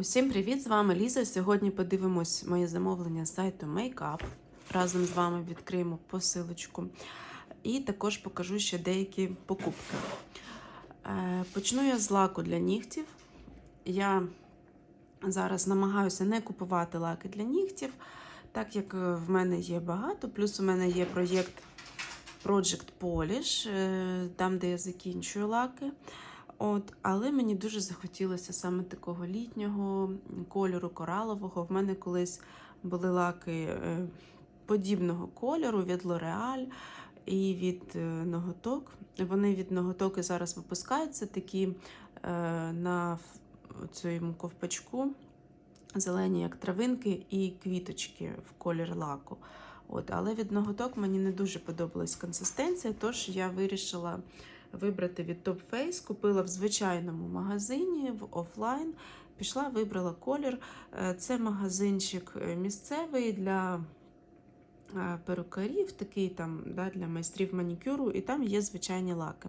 Усім привіт! З вами Ліза. Сьогодні подивимось моє замовлення з сайту Makeup. Разом з вами відкриємо посилочку. І також покажу ще деякі покупки. Е, Почну я з лаку для нігтів. Я зараз намагаюся не купувати лаки для нігтів, так як в мене є багато. Плюс у мене є проєкт Project Polish, е, там, де я закінчую лаки. От, але мені дуже захотілося саме такого літнього кольору коралового. В мене колись були лаки е, подібного кольору від L'Oreal і від е, ноготок. Вони від ноготок і зараз випускаються такі е, на цьому ковпачку, зелені, як травинки, і квіточки в колір лаку. От, але від ноготок мені не дуже подобалась консистенція, тож я вирішила вибрати від Top Face. Купила в звичайному магазині в офлайн. Пішла, вибрала колір. Е, Це магазинчик е, місцевий для е, перукарів, такий там да, для майстрів манікюру, і там є звичайні лаки.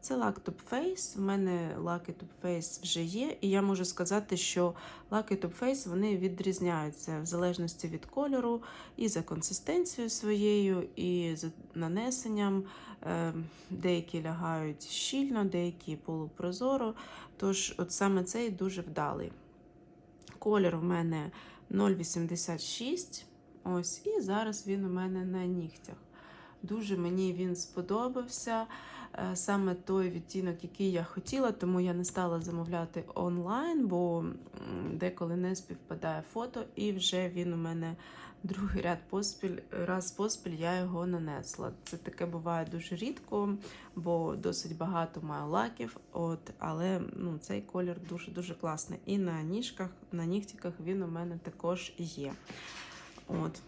Це лак Top Face. У мене лаки Top Face вже є, і я можу сказати, що лаки Top Face вони відрізняються в залежності від кольору, і за консистенцією своєю, і за нанесенням. Е, Деякі лягають щільно, деякі полупрозоро. Тож, от саме цей дуже вдалий. Колір в мене 0,86. Ось, і зараз він у мене на нігтях. Дуже мені він сподобався. Е, Саме той відтінок, який я хотіла, тому я не стала замовляти онлайн, бо деколи не співпадає фото, і вже він у мене другий ряд поспіль, раз поспіль я його нанесла. Це таке буває дуже рідко, бо досить багато маю лаків. От, але ну, цей колір дуже-дуже класний. І на ніжках, на нігтіках він у мене також є. От.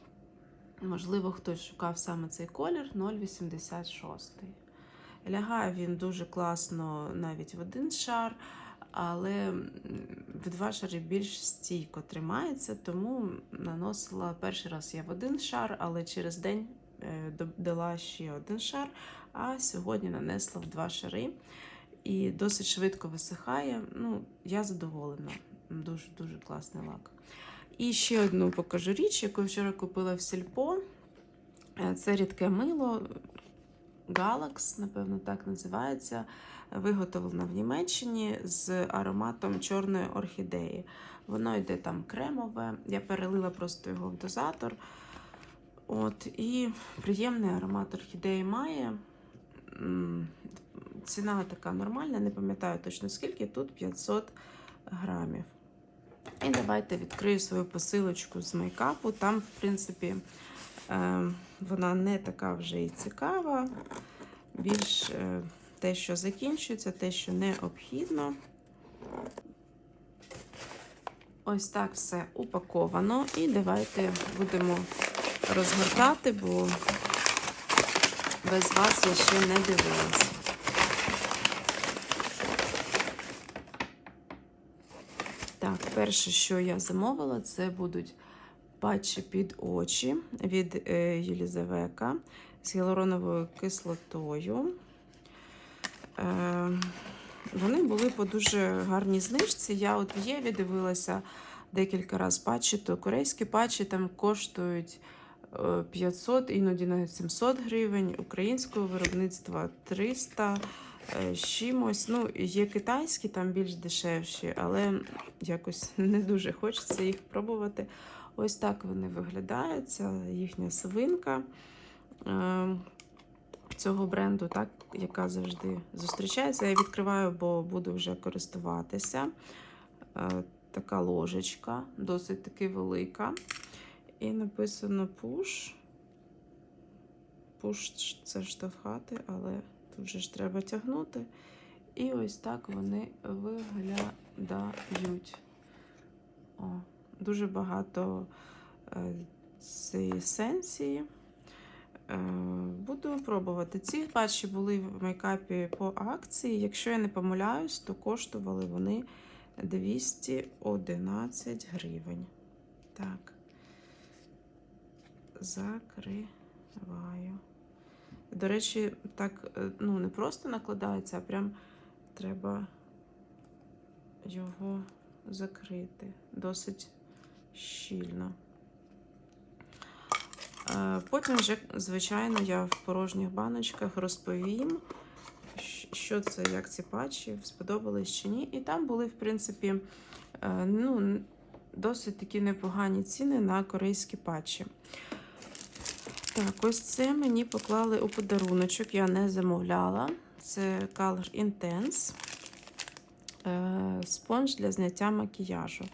Можливо, хтось шукав саме цей колір 0,86. Лягає він дуже класно навіть в один шар, але в два шари більш стійко тримається, тому наносила перший раз я в один шар, але через день е, додала ще один шар, а сьогодні нанесла в два шари. І досить швидко висихає. Ну, я задоволена. Дуже дуже класний лак. І ще одну покажу річ, яку вчора купила в Сільпо. Е, Це рідке мило Galax, напевно, так називається. Виготовлено в Німеччині з ароматом чорної орхідеї. Воно йде там кремове. Я перелила просто його в дозатор. От, і приємний аромат орхідеї має. Ціна така нормальна, не пам'ятаю точно скільки, тут 500 грамів. І давайте відкрию свою посилочку з мейкапу. Там, в принципі, вона не така вже і цікава. Більш е, те, що закінчується, те, що необхідно. Ось так все упаковано. І давайте будемо розгортати, бо без вас я ще не дивилася. Так, перше, що я замовила, це будуть патчі під очі від е, Єлізавека з гіалуроновою кислотою. Е, вони були по дуже гарній знижці. Я от в Єві дивилася декілька разів патчі, то корейські патчі там коштують е, 500, іноді навіть 700 гривень, українського виробництва 300 е, з чимось. Ну, є китайські, там більш дешевші, але якось не дуже хочеться їх пробувати. Ось так вони виглядають. Це їхня свинка е, цього бренду, так, яка завжди зустрічається. Я відкриваю, бо буду вже користуватися. Е, така ложечка, досить таки велика. І написано push. Push це штовхати, але тут же ж треба тягнути. І ось так вони виглядають. О, дуже багато е, цієї сенсії. Е, Буду пробувати. Ці патчі були в мейкапі по акції. Якщо я не помиляюсь, то коштували вони 211 гривень. Так. Закриваю. До речі, так е, ну, не просто накладається, а прям треба його закрити досить щільно. Е, Потім вже, звичайно, я в порожніх баночках розповім, що це, як ці патчі, сподобались чи ні. І там були, в принципі, е, ну, досить такі непогані ціни на корейські патчі. Так, ось це мені поклали у подаруночок, я не замовляла. Це Color Intense е, спонж для зняття макіяжу.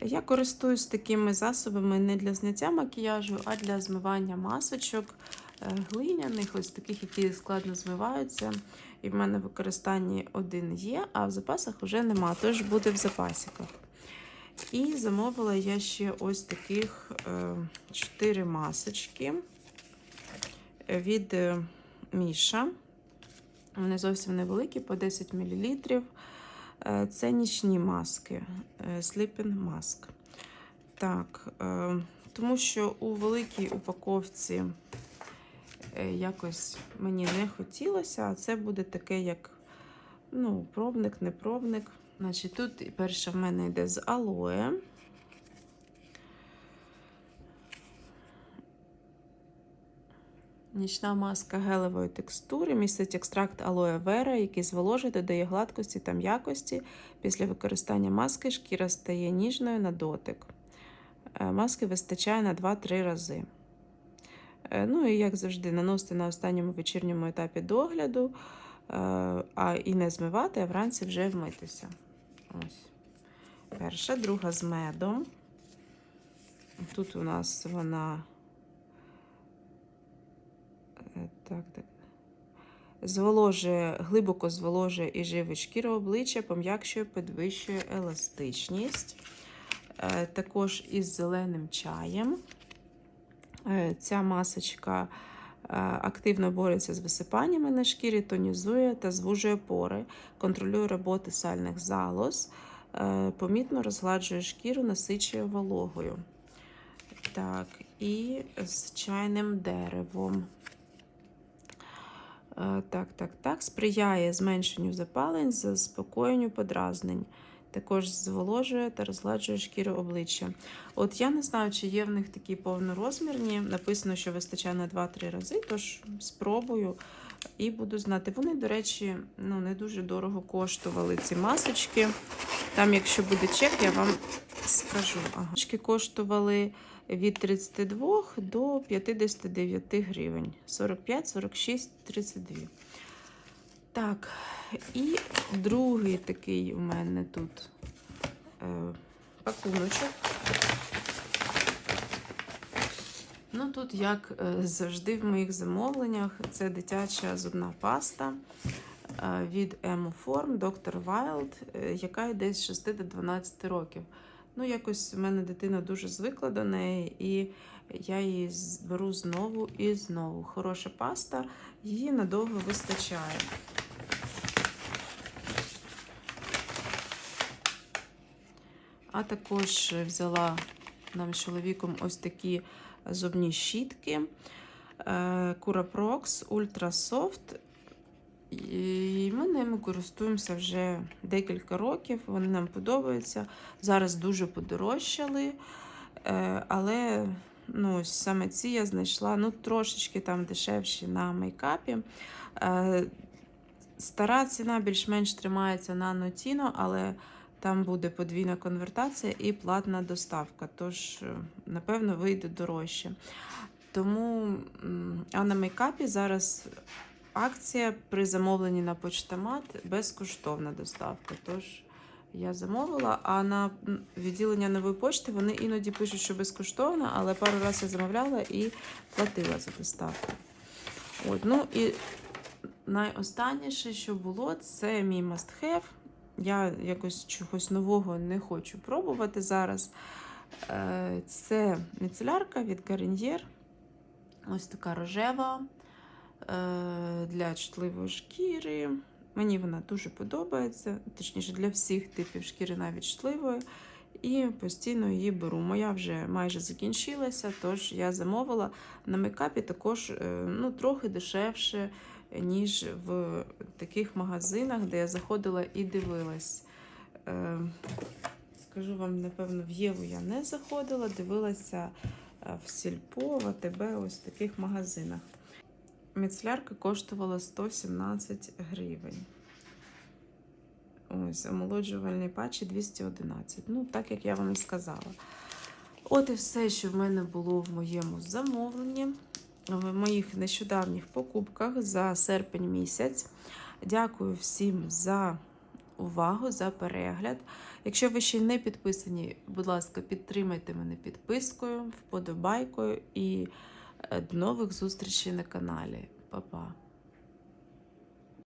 Я користуюсь такими засобами не для зняття макіяжу, а для змивання масочок е, глиняних, ось таких, які складно змиваються. І в мене в використанні один є, а в запасах вже нема, тож буде в запасиках. І замовила я ще ось таких 4 масочки від е, Міша. Вони зовсім невеликі, по 10 мл. Е, Це нічні маски, е, sleeping mask. Так, е, тому що у великій упаковці якось мені не хотілося, а це буде таке, як ну, пробник, не пробник. Значить, тут перша в мене йде з алоє. Нічна маска гелевої текстури містить екстракт алоє вера, який зволожує, додає гладкості та м'якості. Після використання маски шкіра стає ніжною на дотик. Е, Маски вистачає на 2-3 рази. Е, Ну і як завжди, наносити на останньому вечірньому етапі догляду, е, а і не змивати, а вранці вже вмитися. Ось. Перша, друга з медом. Тут у нас вона. Е, Так, так. Зволожує, глибоко зволожує і живить шкіру обличчя, пом'якшує, підвищує еластичність. Е, Також із зеленим чаєм. Е, Ця масочка активно бореться з висипаннями на шкірі, тонізує та звужує пори, контролює роботу сальних залоз, помітно розгладжує шкіру, насичує вологою. Так, і з чайним деревом. Так, так, так. Сприяє зменшенню запалень, заспокоєнню подразнень. Також зволожує та розгладжує шкіру обличчя. От я не знаю, чи є в них такі повнорозмірні. Написано, що вистачає на 2-3 рази, тож спробую і буду знати. Вони, до речі, ну, не дуже дорого коштували ці масочки. Там, якщо буде чек, я вам скажу. Ага. Коштували від 32 до 59 гривень. 45, 46, 32. Так, і другий такий у мене тут е, пакуночок. Ну, тут, як е, завжди, в моїх замовленнях, це дитяча зубна паста е, від Emoform Dr. Wild, е, яка йде з 6 до 12 років. Ну, якось в мене дитина дуже звикла до неї, і я її беру знову і знову. Хороша паста, її надовго вистачає. А також взяла нам з чоловіком ось такі зубні щітки. Curaprox Ultra Soft. І ми ними користуємося вже декілька років. Вони нам подобаються. Зараз дуже подорожчали. Е, Але ну, саме ці я знайшла ну, трошечки там дешевші на мейкапі. Е, Стара ціна більш-менш тримається на Notino, але там буде подвійна конвертація і платна доставка. Тож, е, напевно, вийде дорожче. Тому, а на мейкапі зараз акція при замовленні на почтомат безкоштовна доставка. Тож я замовила, а на відділення нової почти вони іноді пишуть, що безкоштовно, але пару разів я замовляла і платила за доставку. От, ну і найостанніше, що було, це мій have. Я якось чогось нового не хочу пробувати зараз. Е, Це міцелярка від Garnier. Ось така рожева е, для чутливої шкіри. Мені вона дуже подобається, точніше, для всіх типів шкіри, навіть чутливої. І постійно її беру. Моя вже майже закінчилася, тож я замовила на мейкапі також е, ну, трохи дешевше, ніж в таких магазинах, де я заходила і дивилась. Е, скажу вам, напевно, в Єву я не заходила, дивилася е, в Сільпо, в АТБ, ось в таких магазинах. Міцлярка коштувала 117 гривень. Ось, омолоджувальний патчі 211. Ну, так як я вам і сказала. От і все, що в мене було в моєму замовленні, в моїх нещодавніх покупках за серпень місяць. Дякую всім за увагу, за перегляд. Якщо ви ще не підписані, будь ласка, підтримайте мене підпискою, вподобайкою і е, до нових зустрічей на каналі. Па-па!